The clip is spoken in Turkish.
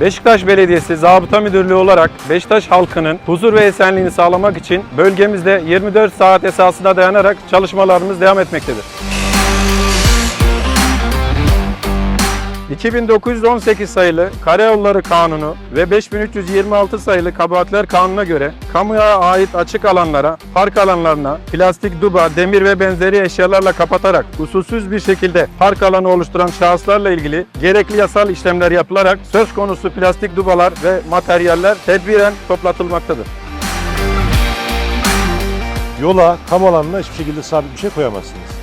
Beşiktaş Belediyesi Zabıta Müdürlüğü olarak Beşiktaş halkının huzur ve esenliğini sağlamak için bölgemizde 24 saat esasına dayanarak çalışmalarımız devam etmektedir. 2918 sayılı Karayolları Kanunu ve 5326 sayılı Kabahatler Kanunu'na göre kamuya ait açık alanlara, park alanlarına plastik duba, demir ve benzeri eşyalarla kapatarak usulsüz bir şekilde park alanı oluşturan şahıslarla ilgili gerekli yasal işlemler yapılarak söz konusu plastik dubalar ve materyaller tedbiren toplatılmaktadır. Yola, kamu alanına hiçbir şekilde sabit bir şey koyamazsınız.